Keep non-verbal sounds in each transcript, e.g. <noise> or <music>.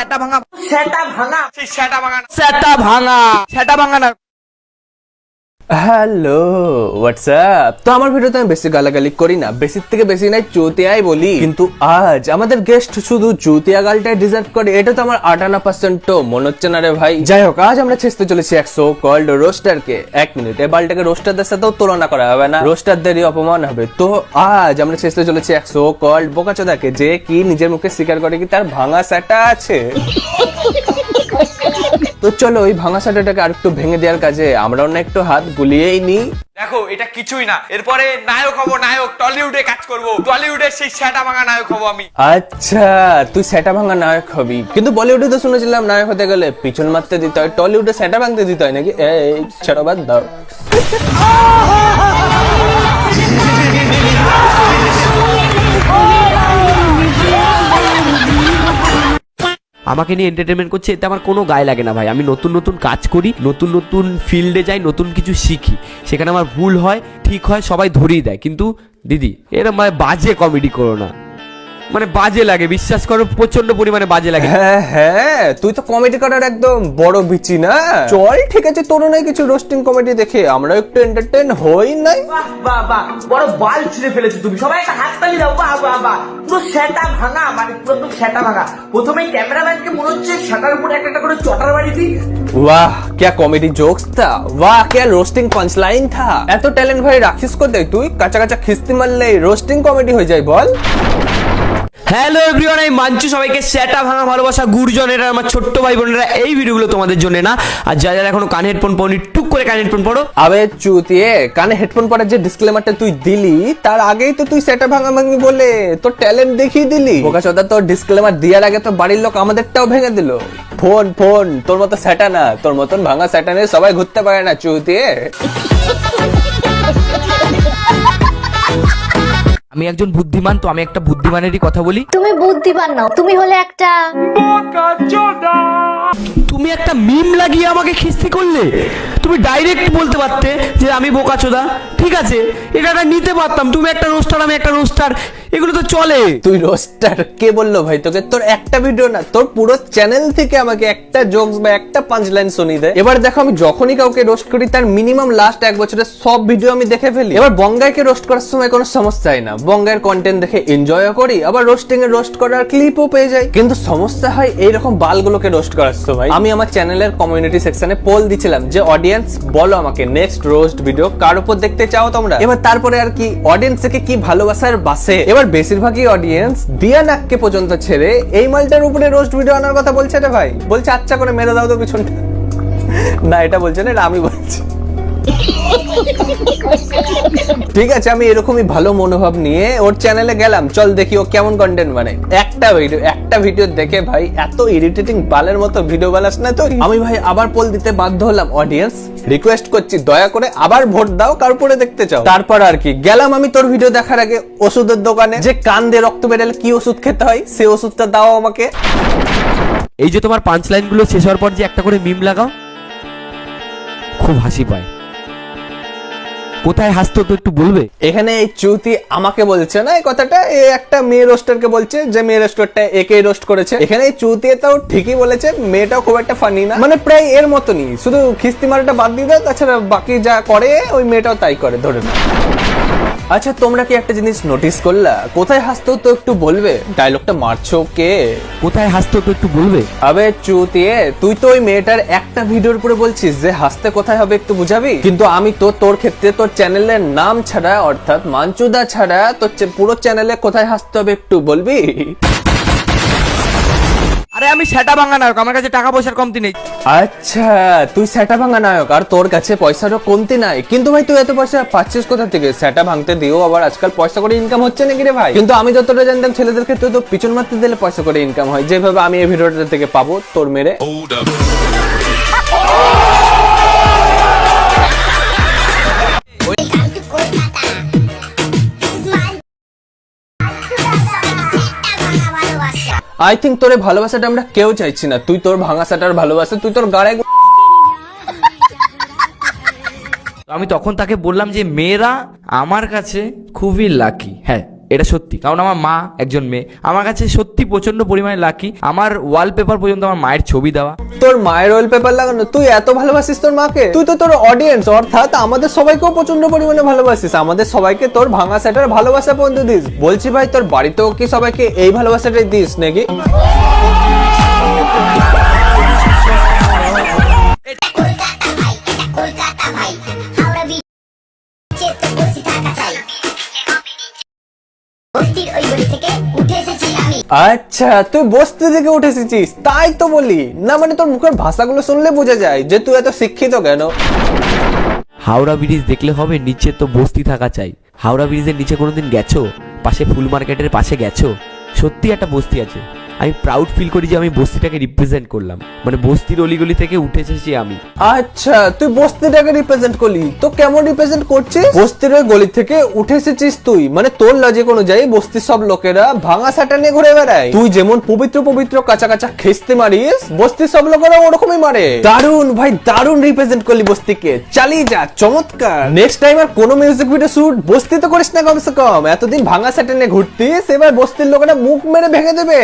সেটা ভাঙা সেটা ভাঙা। সেই সেটা ভাঙা না। সেটা ভাঙা। সেটা ভাঙা না। হ্যালো হোয়াটসঅ্যাপ তো আমার ভিডিওতে আমি বেশি গালাগালি করি না। বেশির থেকে বেশি নাই, চুতিয়াই বলি। কিন্তু আজ আমাদের গেস্ট শুধু চুতিয়া গালটাই ডিজার্ভ করে, এটা তো আমার আটানা পার্সেন্ট মনে হচ্ছে না রে ভাই। যাই হোক, আজ আমরা ছেঁচতে চলেছি একশো কল্ড রোস্টারকে এক মিনিট এই বালটাকে রোস্টারদের সাথেও তুলনা করা হবে না। রোস্টারদেরই অপমান হবে। তো আজ আমরা ছেঁচতে চলেছি একশো কল্ড বোকাচোদাকে, যে কি নিজের মুখে স্বীকার করে কি তার ভাঙা স্যাটা আছে? <laughs> তো চলো ওই ভাঙা সাটাটাকে আর একটু ভেঙে দেওয়ার কাজে আমরাও না একটু হাত গুলিয়েই নিই। দেখো এটা কিছুই না। এরপরে নায়ক হব নায়ক টলিউডে কাজ করব। টলিউডে সেই সেটা ভাঙা নায়ক হব আমি। আচ্ছা তুই সেটা ভাঙা নায়ক হবি। কিন্তু বলিউডে তো শুনেছিলাম নায়ক হতে গেলে পিছন মারতে দিতে হয়। টলিউডে সেটা ভাঙতে দিতে হয় নাকি? এই ছেড়ো বাদ দাও। <laughs> আমাকে নিয়ে এন্টারটেনমেন্ট করছে, এতে আমার কোনো গায়ে লাগে না ভাই। আমি নতুন নতুন কাজ করি, নতুন নতুন ফিল্ডে যাই, নতুন কিছু শিখি। সেখানে আমার ভুল হয়, ঠিক হয়, সবাই ধরিয়ে দেয়। কিন্তু দিদি এরকম মানে বাজে কমেডি করো না। মানে বাজে লাগে বিশ্বাস করো প্রচন্ড পরিমাণে বাজে লাগে হ্যাঁ হ্যাঁ তুই তো কমেডি করার একদম বড় বিচি না চল ঠিক আছে তোর নাই কিছু রোস্টিং কমেডি দেখে আমরা একটু এন্টারটেন হই নাই বাহ বাহ বাহ বড় বাল ছিঁড়ে ফেলেছো তুমি সবাই একটা হাত তালি দাও বাহ বাহ বাহ পুরো সেটা ভাঙা মানে পুরো একদম সেটা ভাঙা প্রথমে ক্যামেরাম্যানকে মনে হচ্ছে সেটার উপরে একটা একটা করে চটার বাড়ি দিই वाह क्या कॉमेडी जोक्स था वाह क्या रोस्टिंग पंच लाइन था এত ট্যালেন্ট ভাই রাখিস কো দেখ তুই কাঁচা কাঁচা খিস্তি মারলে রোস্টিং কমেডি হয়ে যায় বল হ্যালো এভরিওয়ান আমি মানছু সবাইকে সেটা ভাঙা ভালোবাসা গুরুজনেরা আমার ছোট্ট ভাই বোনেরা এই ভিডিওগুলো তোমাদের জন্য না। আর যারা যারা এখনও কানে হেডফোন পড়নি টুক করে কানে হেডফোন পড়ো। আবে চুতিয়ে কানে হেডফোন পরার যে ডিসক্লেমারটা তুই দিলি তার আগেই তো তুই সেটা ভাঙা ভাঙি বলে তোর ট্যালেন্ট দেখিয়ে দিলি। বোকা চোদা তোর ডিসক্লেমার দেওয়ার আগে তো বাড়ির লোক আমাদেরটাও ভেঙে দিল। ফোন ফোন তোর মতো সেটা না তোর মতন ভাঙা সেটা নিয়ে সবাই ঘুরতে পারে না চুতিয়ে। আমি একজন বুদ্ধিমান তো আমি একটা বুদ্ধিমানেরই কথা বলি। তুমি বুদ্ধিমান নাও তুমি হলে একটা তুমি একটা মিম লাগিয়ে আমাকে খিস্তি করলে? তুমি ডাইরেক্ট বলতে পারতে যে আমি বোকাচোদা। ঠিক আছে, এটা নিতে পারতাম। তুমি একটা রোস্টার আমি একটা রোস্টার এগুলো তো চলে। তুই রোস্টার কে বলল ভাই? তোকে তোর একটা ভিডিও না, তোর পুরো চ্যানেল থেকে আমাকে একটা জোকস বা একটা পাঁচ লাইন শুনিয়ে দেয় এবার দেখো, আমি যখনই কাউকে রোস্ট করি, তার মিনিমাম লাস্ট এক বছরের সব ভিডিও আমি দেখে ফেলি। এবার বঙ্গাইকে রোস্ট করার সময় কোনো সমস্যাই না। বঙ্গাইয়ের কন্টেন্ট দেখে এনজয়ও করি, আবার রোস্টিং এ রোস্ট করার ক্লিপও পেয়ে যাই। কিন্তু সমস্যা হয় এইরকম বালগুলোকে রোস্ট করার সময় আমি আমার চ্যানেলের কমিউনিটি সেকশনে পোল দিছিলাম যে অডিয়েন্স বলো আমাকে নেক্সট রোস্ট ভিডিও কার উপর দেখতে চাও তোমরা? এবার তারপরে আর কি অডিয়েন্স থেকে কি ভালোবাসার বাসে? এবার বেশিরভাগই অডিয়েন্স দিয়া নাককে পর্যন্ত ছেড়ে এই মালটার উপরে রোস্ট ভিডিও আনার কথা বলছে রে ভাই। বলছে আচ্ছা করে মেরে দাও তো পিছনটা। না, এটা বলছে না, এটা আমি বলছি। ঠিক আছে, আমি এরকমই ভালো মনোভাব নিয়ে ওর চ্যানেলে গেলাম। চল দেখি ও কেমন কন্টেন্ট বানায়। একটা ভিডিও একটা ভিডিও দেখে ভাই, এত ইরিটেটিং বালের মতো ভিডিও বানাস না তো আমি ভাই আবার পোল দিতে বাধ্য হলাম অডিয়েন্স রিকোয়েস্ট করছি, দয়া করে আবার ভোট দাও, কার উপরে দেখতে চাও। তারপর আর কি, গেলাম আমি তোর ভিডিও দেখার আগে ওষুধের দোকানে। যে কান দিয়ে রক্ত বেরালে কি ওষুধ খেতে হয় সেই ওষুধটা দাও আমাকে। এই যে তোমার পাঁচ লাইনগুলো শেষ হওয়ার পর যে একটা করে মিম লাগাও, খুব হাসি পায়। কোথায় হাসতো তো একটু বলবে? এখানে এই চুতি আমাকে বলছে না এই কথাটা? এ একটা মেয়ে রোস্টারকে বলছে যে মেয়ে রোস্টারটা একে রোস্ট করেছে। এখানে এই চুতি তাও ঠিকই বলেছে মেয়েটাও খুব একটা ফানি না। মানে প্রায় এর মতনই শুধু খিস্তি মারাটা বাদ দিয়ে দাও তাছাড়া বাকি যা করে ওই মেয়েটাও তাই করে ধরে না আচ্ছা তোমরা কি একটা জিনিস নোটিস করলা? কোথায় হাসতো তো একটু বলবে? ডায়লগটা মারছো কে? কোথায় হাসতো তো একটু বলবে? আবে চুতিয়ে তুই তো ওই মেয়েটার একটা ভিডিওর উপরে বলছিস যে হাসতে কোথায় হবে একটু বুঝাবি? কিন্তু আমি তো তোর ক্ষেত্রে তোর চ্যানেলের নাম ছাড়া অর্থাৎ মানচুদা ছাড়া তোর চে- পুরো চ্যানেলে কোথায় হাসতে হবে একটু বলবি? আরে আমি সেটা ভাঙা নায়ক আমার কাছে টাকা পয়সার কমতি নেই। আচ্ছা তুই সেটা ভাঙা নায়ক আর তোর কাছে পয়সারও কমতি নাই। কিন্তু ভাই তুই এত পয়সা পাচ্ছিস কোথা থেকে? সেটা ভাঙতে দিও আবার আজকাল পয়সা করে ইনকাম হচ্ছে নাকি রে ভাই? কিন্তু আমি যতটা জানতাম ছেলেদের ক্ষেত্রে তো পিছন মারতে দিলে পয়সা করে ইনকাম হয়। যেভাবে আমি এই ভিডিওটা থেকে পাবো তোর মেরে। আই থিঙ্ক তোর ভালোবাসাটা আমরা কেউ চাইছি না। তুই তোর ভাঙাসাটার ভালোবাসা, তুই তোর গাড়ায় তো আমি তখন তাকে বললাম যে, মেয়েরা আমার কাছে খুবই লাকি হ্যাঁ এটা সত্যি। কারণ আমার মা একজন মেয়ে। আমার কাছে সত্যি প্রচণ্ড পরিমাণে লাকি আমার ওয়ালপেপার পর্যন্ত আমার মায়ের ছবি দেওয়া। তোর মায়ের ওয়েল পেপার লাগানো, তুই এত ভালোবাসিস তোর মাকে? তুই তো তোর অডিয়েন্স অর্থাৎ আমাদের সবাইকেও প্রচণ্ড পরিমাণে ভালোবাসিস। আমাদের সবাইকে তোর ভাঙা সেটার ভালোবাসা পর্যন্ত দিস। বলছি ভাই, তোর বাড়িতেও কি সবাইকে এই ভালোবাসাটাই দিস, নাকি? আচ্ছা তুই বস্তি থেকে উঠে এসেছিস তাই তো বলি। না মানে তোর মুখের ভাষাগুলো শুনলে বোঝা যায় যে তুই এত শিক্ষিত কেন? হাওড়া ব্রিজ দেখলে হবে, নিচে তো বস্তি থাকা চাই। হাওড়া ব্রিজের নিচে কোনোদিন গেছো? পাশে ফুল মার্কেটের পাশে গেছো? সত্যি একটা বস্তি আছে। আমি প্রাউড ফিল করি যে আমি বস্তিটাকে রিপ্রেজেন্ট করলাম। মানে বস্তির অলিগলি থেকে উঠে এসেছি আমি। আচ্ছা তুই বস্তিটাকে রিপ্রেজেন্ট করলি। তো কেমন রিপ্রেজেন্ট করছিস? বস্তির ওই গলি থেকে উঠে এসেছিস তুই। মানে তোর লজিক অনুযায়ী বস্তির সব লোকেরা ভাঙা সাটা নিয়ে ঘুরে বেড়ায়। তুই যেমন পবিত্র পবিত্র কাঁচা কাঁচা খেস্তে মারিস বস্তির সব লোকেরা ওরকমই মারে। দারুণ ভাই দারুণ রিপ্রেজেন্ট করলি বস্তিকে। চালিয়ে যা চমৎকার। নেক্সট টাইম আর কোনো মিউজিক ভিডিও শুট বস্তি তো করিস না কমসে কম। এতদিন ভাঙা সাটা নিয়ে ঘুরতিস এবার বস্তির লোকেরা মুখ মেরে ভেঙে দেবে।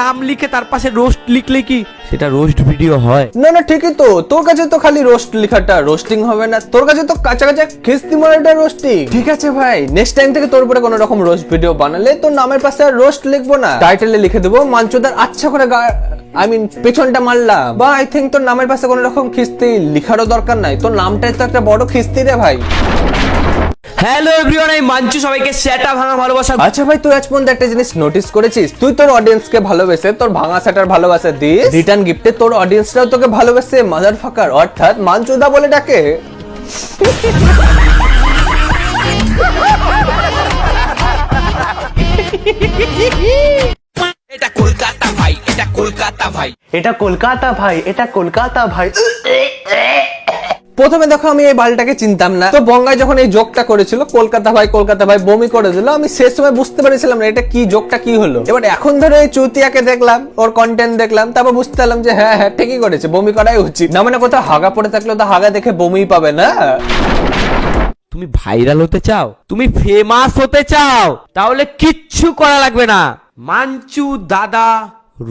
নাম লিখে তার পাশে রোস্ট লিখলে কি? সেটা রোস্ট ভিডিও হয়। না না ঠিকই তো। তোর কাছে তো খালি রোস্ট লেখাটা। রোস্টিং হবে না। তোর কাছে তো কাঁচা কাঁচা খিস্তি মারাটা রোস্টিং ঠিক আছে ভাই। নেক্সট টাইম থেকে তোর উপরে কোনো রকম রোস্ট ভিডিও বানালে তোর নামের পাশে আর রোস্ট লিখব না। টাইটেলে লিখে দেবো মাঞ্চুদার আচ্ছা করে আই মিন পেছনটা মারলাম। বা আই থিঙ্ক তোর নামের পাশে কোনো রকম খিস্তি লিখারও দরকার নাই। তোর নামটাই তো একটা বড় খিস্তি রে ভাই। হ্যালো এভরিওয়ান আমি মাঞ্চু সবাইকে সেটা ভাঙা ভালোবাসা আচ্ছা ভাই তুই আজ পর্যন্ত একটা জিনিস নোটিস করেছিস? তুই তোর অডিয়েন্স কে ভালোবেসে তোর ভাঙা সেটার ভালোবাসা দিস। রিটার্ন গিফটে তোর অডিয়েন্সরাও তোকে ভালোবেসে মাদার ফাকার অর্থাৎ মানচুদা বলে ডাকে। এটা কলকাতা ভাই এটা কলকাতা ভাই। এটা কলকাতা ভাই এটা কলকাতা ভাই। <laughs> প্রথমে দেখো আমি এই বালটাকে চিনতাম না। তো বঙ্গায় যখন এই জোকটা করেছিল, কলকাতা ভাই কলকাতা ভাই বমি করে দিল, আমি শেষ সময় বুঝতে পেরেছিলাম না এটা কি জোকটা কি হলো। এবার এখন ধরে এই চুতিয়াকে দেখলাম, ওর কন্টেন্ট দেখলাম, তারপর বুঝতে পারলাম যে হ্যাঁ হ্যাঁ ঠিকই করেছে, বমি করাই উচিত। না মানে কোথাও হাগা পড়ে থাকলে তো হাগা দেখে বমি পাবে না। তুমি ভাইরাল হতে চাও? তুমি ফেমাস হতে চাও? তাহলে কিচ্ছু করা লাগবে না। মাঞ্চু দাদা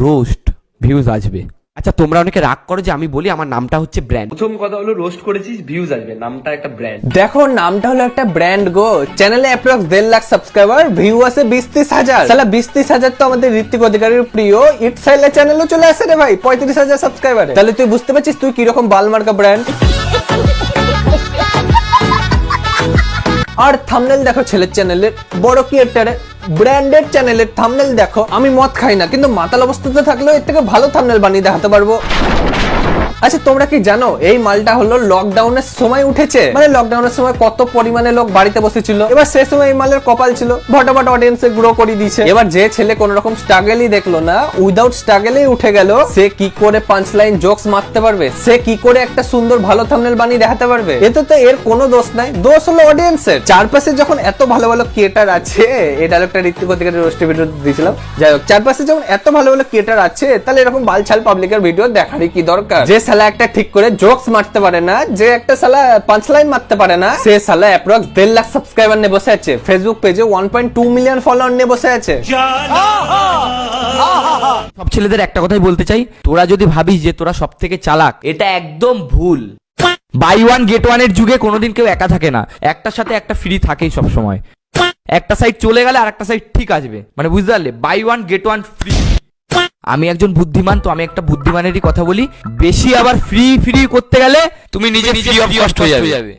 রোস্ট ভিউজ আসবে। আচ্ছা তোমরা অনেকে রাগ করো যে আমি বলি আমার নামটা হচ্ছে ব্র্যান্ড। প্রথম কথা হলো রোস্ট করেছিস ভিউজ আসবে নামটা একটা ব্র্যান্ড দেখো নামটা হলো একটা ব্র্যান্ড গো। চ্যানেলে অ্যাপ্রক্স দেড় লাখ সাবস্ক্রাইবার ভিউ আছে বিশ ত্রিশ হাজার। সালা বিশ ত্রিশ হাজার তো আমাদের ঋত্বিক অধিকারীর প্রিয়। ইট সাইলা চ্যানেলও চলে আসে রে ভাই পঁয়ত্রিশ হাজার সাবস্ক্রাইবার তাহলে তুই বুঝতে পারছিস তুই কীরকম বালমার্কা ব্র্যান্ড আর থামনেল দেখো ছেলের চ্যানেলের বড় ক্রিয়েটারে ব্র্যান্ডেড চ্যানেলের থামনেল দেখো, আমি মদ খাই না, কিন্তু মাতাল অবস্থাতে থাকলেও এর থেকে ভালো থামনেল বানিয়ে দেখাতে পারব। আচ্ছা তোমরা কি জানো, এই মালটা হলো লকডাউনের সময় উঠেছে? মানে লকডাউনের সময় কত পরিমাণে লোক বাড়িতে বসেছিল? এবার সে সময় এই মালের কপাল ছিল। ভটাভট অডিয়েন্সে গ্রো করে দিয়েছে। এবার যে ছেলে কোন রকম স্ট্রাগলই দেখল না উইদাউট স্ট্রাগলেই উঠে গেল, সে কি করে পাঁচ লাইন জোকস মারতে পারবে? সে কি করে একটা সুন্দর ভালো থামনেল বানিয়ে দেখাতে পারবে? এতে তো এর কোনো দোষ নাই, দোষ হলো অডিয়েন্সের চারপাশে যখন এত ভালো ভালো ক্রিয়েটার আছে এই ডায়লগটা ঋত্বিক অধিকারের রোস্টে ভিডিও দিয়েছিলাম। যাই হোক, চারপাশে যখন এত ভালো ভালো ক্রিয়েটার আছে, তাহলে এরকম বালছাল পাবলিকের ভিডিও দেখারই কি দরকার? যে সালা একটা ঠিক করে জোকস মারতে পারে না, যে একটা সালা পাঁচ লাইন মারতে পারে না, সে সালা অ্যাপ্রক্স দেড় লাখ সাবস্ক্রাইবার নিয়ে বসে আছে। ফেসবুক পেজে ওয়ান টু মিলিয়ন ফলোয়ার নিয়ে বসে আছে। সব ছেলেদের একটা কথাই বলতে চাই, তোরা যদি ভাবিস যে তোরা সব থেকে চালাক, এটা একদম ভুল। বাই ওয়ান গেট ওয়ানের যুগে কোনোদিন কেউ একা থাকে না। একটার সাথে একটা ফ্রি থাকেই সব সময় একটা সাইড চলে গেলে আর একটা সাইড ঠিক আসবে। মানে বুঝতে পারলে? Buy one get one free আমি একজন বুদ্ধিমান তো আমি একটা বুদ্ধিমানেরই কথা বলি। বেশি আবার ফ্রি ফ্রি করতে গেলে তুমি নিজে ফ্রি অফ কস্ট হয়ে যাবে।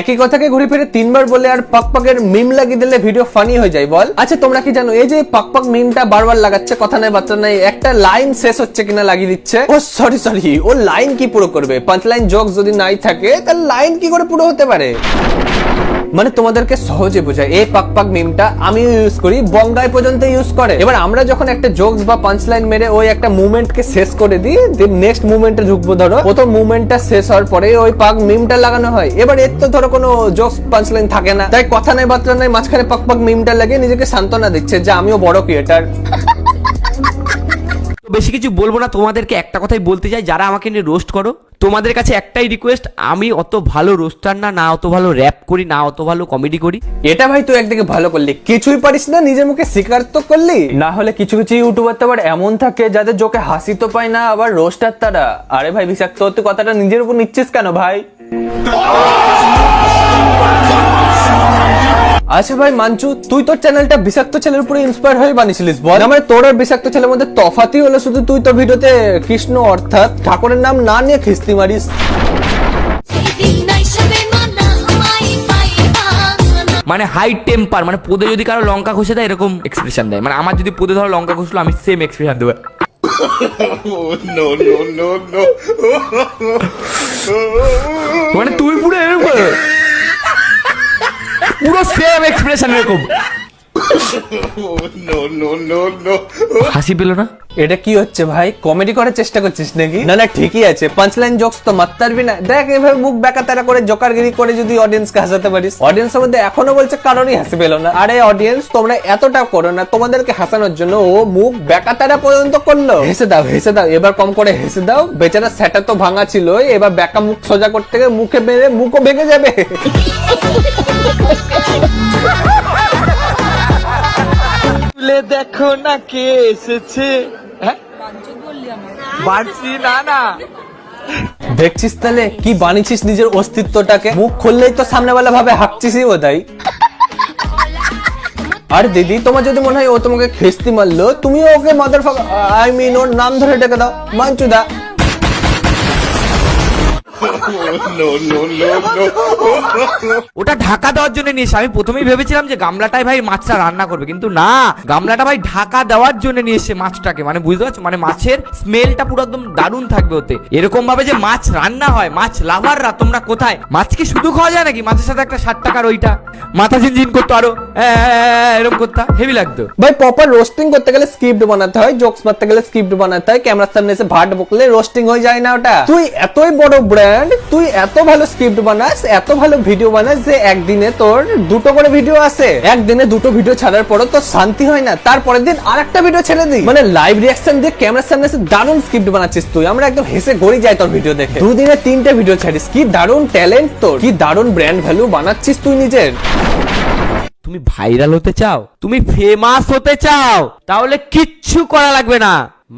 একই কথাকে ঘুরে ফিরে তিনবার বলে আর পাক পাকের মিম লাগিয়ে দিলে ভিডিও ফানি হয়ে যায় বল। আচ্ছা তোমরা কি জানো এই যে পাক পাক মিমটা বারবার লাগাচ্ছে কথা নাই বার্তা নাই একটা লাইন শেষ হচ্ছে কিনা লাগিয়ে দিচ্ছে? ও সরি সরি ও লাইন কি পুরো করবে? পাঁচ লাইন জোক যদি নাই থাকে তাহলে লাইন কি করে পুরো হতে পারে? মানে তোমাদেরকে সহজে বোঝায়। এই পাক পাক মিমটা আমি ইউজ করি, বঙ্গাই পর্যন্ত ইউজ করে। এবার আমরা যখন একটা জোকস বা পাঁচ লাইন মেরে ওই একটা মুভমেন্ট কে শেষ করে দিই দেন নেক্সট মুভমেন্টে ঢুকবো ধরো। প্রথম মুভমেন্টটা শেষ হওয়ার পরে ওই পাক মিমটা লাগানো হয়। এবার এর তো ধরো কোনো জোকস পাঞ্চ লাইন থাকে না। তাই কথা নাই বার্তা নাই, মাঝখানে পাক পাক মিমটা লাগে নিজেকে সান্ত্বনা দিচ্ছে যে আমিও বড় ক্রিয়েটার বেশি কিছু বলব না, তোমাদেরকে একটা কথাই বলতে চাই, যারা আমাকে নিয়ে রোস্ট করো তোমাদের কাছে একটাই রিকোয়েস্ট আমি অত ভালো রোস্টার না না অত ভালো র্যাপ করি না অত ভালো কমেডি করি। এটা ভাই তুই একদিকে ভালো করলি। কিছুই পারিস না নিজের মুখে স্বীকার তো করলি। না হলে কিছু কিছু ইউটিউবার তো আবার এমন থাকে যাদের জোকে হাসি তো পায় না আবার রোস্টার তারা। আরে ভাই বিষাক্ত তুই কথাটা নিজের উপর নিচ্ছিস কেন ভাই? আচ্ছা ভাই মানচু তুই তোর চ্যানেলটা বিষাক্ত ছেলের উপরে ইন্সপায়ার হয়ে বানিয়েছিলিস বল। আমার তোর আর বিষাক্ত ছেলের মধ্যে তফাতই হলো শুধু তুই তোর ভিডিওতে কৃষ্ণ অর্থাৎ ঠাকুরের নাম না নিয়ে খিস্তি মারিস। মানে হাই টেম্পার মানে পদে যদি কারও লঙ্কা ঘষে দেয় এরকম এক্সপ্রেশন দেয়। মানে আমার যদি পদে ধরো লঙ্কা ঘষলো আমি সেম এক্সপ্রেশন দেবো। মানে তুই পুরো এরকম। পুরো সেম এক্সপ্রেশন এরকম। <laughs> হাসি পেল না? এটা কি হচ্ছে ভাই? কমেডি করার চেষ্টা করছিস নাকি? না না ঠিকই আছে। পাঁচ লাইন জোকস তো মারতে পারবি না দেখ এভাবে মুখ বেকা তারা করে জোকারগিরি করে যদি অডিয়েন্স কে হাসাতে পারিস অডিয়েন্সের মধ্যে এখনও বলছে কারোরই হাসি পেল না। আরে অডিয়েন্স তোমরা এতটা করো না তোমাদেরকে হাসানোর জন্য ও মুখ বেকা তারা পর্যন্ত করল। হেসে দাও হেসে দাও এবার কম করে হেসে দাও। বেচারা সেটা তো ভাঙা ছিল এবার বেকা মুখ সোজা করতে গিয়ে মুখে মেরে মুখও ভেঙে যাবে। তুলে দেখো না কে এসেছে। হ্যাঁ? দেখছিস তাহলে? কি বানিয়েছিস নিজের অস্তিত্বটাকে? মুখ খুললেই তো সামনে সামনেওয়ালা ভাবে হাঁকছিসই বোধহয়। আর দিদি, তোমার যদি মনে হয় ও তোমাকে খেস্তি মারলো তুমি ওকে মাদার আই মিন ওর নাম ধরে ডেকে দাও। মাঞ্চুদা ওটা ঢাকা দেওয়ার জন্য নিয়েছে আমি প্রথমেই ভেবেছিলাম যে গামলাটাই ভাই মাছটা রান্না করবে কিন্তু না। গামলাটা ভাই ঢাকা দেওয়ার জন্য নিয়ে এসছে মাছটাকে মানে বুঝতে পারছ? মানে মাছের স্মেলটা পুরো একদম দারুণ থাকবে ওতে। এরকম ভাবে যে মাছ রান্না হয় মাছ লাভাররা তোমরা কোথায়? মাছ কি শুধু খাওয়া যায় নাকি? মাছের সাথে একটা ষাট টাকার ওইটা। মাথা ঝিনঝিন করতো আরও। এরকম করতা। হেভি লাগতো। ভাই প্রপার রোস্টিং করতে গেলে স্ক্রিপ্ট বানাতে হয় জোকস মারতে গেলে স্ক্রিপ্ট বানাতে হয় ক্যামেরার সামনে এসে ভাট বকলে রোস্টিং হয়ে যায় না ওটা। তুই এতই বড় ব্র্যান্ড তুই এত ভালো স্ক্রিপ্ট বানাস এত ভালো ভিডিও বানাস যে একদিনে তোর দুটো করে ভিডিও আছে। একদিনে দুটো ভিডিও ছাড়ার পরও তোর শান্তি হয় না। তারপরের দিন আরেকটা ভিডিও ছেড়ে দিই মানে লাইভ রিয়াকশন দিয়ে ক্যামেরার সামনে এসে দারুণ স্ক্রিপ্ট বানাচ্ছিস তুই। আমরা একদম হেসে গড়ি যাই তোর ভিডিও দেখে। দুদিনে তিনটে ভিডিও ছাড়িস। কি দারুণ ট্যালেন্ট তোর। কি দারুণ ব্র্যান্ড ভ্যালু বানাচ্ছিস তুই নিজের। তুমি ভাইরাল হতে চাও? তুমি ফেমাস হতে চাও? তাহলে কিচ্ছু করা লাগবে না।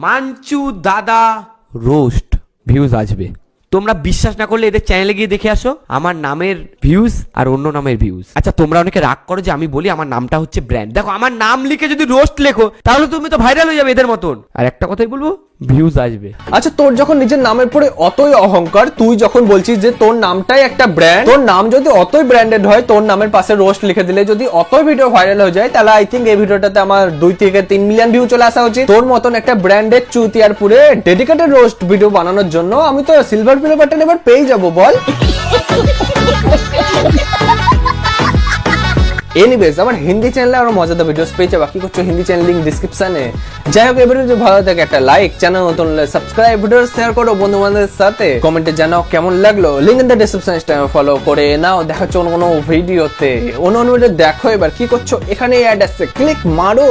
মাঞ্চু দাদা রোস্ট ভিউজ আসবে। তোমরা বিশ্বাস না করলে এদের চ্যানেলে গিয়ে দেখে আসো। আমার নামের ভিউজ আর অন্য নামের ভিউজ আচ্ছা তোমরা অনেকে রাগ করো যে আমি বলি আমার নামটা হচ্ছে ব্র্যান্ড দেখো, আমার নাম লিখে যদি রোস্ট লেখো, তাহলে তুমি তো ভাইরাল হয়ে যাবে এদের মতন। আর একটা কথাই বলব ভিউজ আসবে। আচ্ছা তোর যখন নিজের নামের পরে অতই অহংকার তুই যখন বলছিস যে তোর নামটাই একটা ব্র্যান্ড তোর নাম যদি অতই ব্র্যান্ডেড হয় তোর নামের পাশে রোস্ট লিখে দিলে যদি অতই ভিডিও ভাইরাল হয়ে যায় তাহলে আই থিঙ্ক এই ভিডিওটাতে আমার দুই থেকে তিন মিলিয়ন ভিউ চলে আসা উচিত। তোর মতন একটা ব্র্যান্ডেড চুতিয়ারপুরে ডেডিকেটেড রোস্ট ভিডিও বানানোর জন্য আমি তো সিলভার প্লে বাটন এবার পেয়ে যাব বল। <laughs> এনিওয়েজ আমার হিন্দি চ্যানেলে আরও মজাদার ভিডিওস পেয়ে যাবা কি করছ হিন্দি চ্যানেল লিঙ্ক ডিসক্রিপশনে যাই হোক, এবারে যদি ভালো থাকে, একটা লাইক চ্যানেল নতুন সাবস্ক্রাইব ভিডিও শেয়ার করো বন্ধু বান্ধবের সাথে কমেন্টে জানাও কেমন লাগল। Link in the description follow করে নাও। দেখা হচ্ছে অন্য কোনো ভিডিওতে অন্য অন্য ভিডিও দেখো এবার। কি করছ? এখানে অ্যাড আসছে ক্লিক মারো।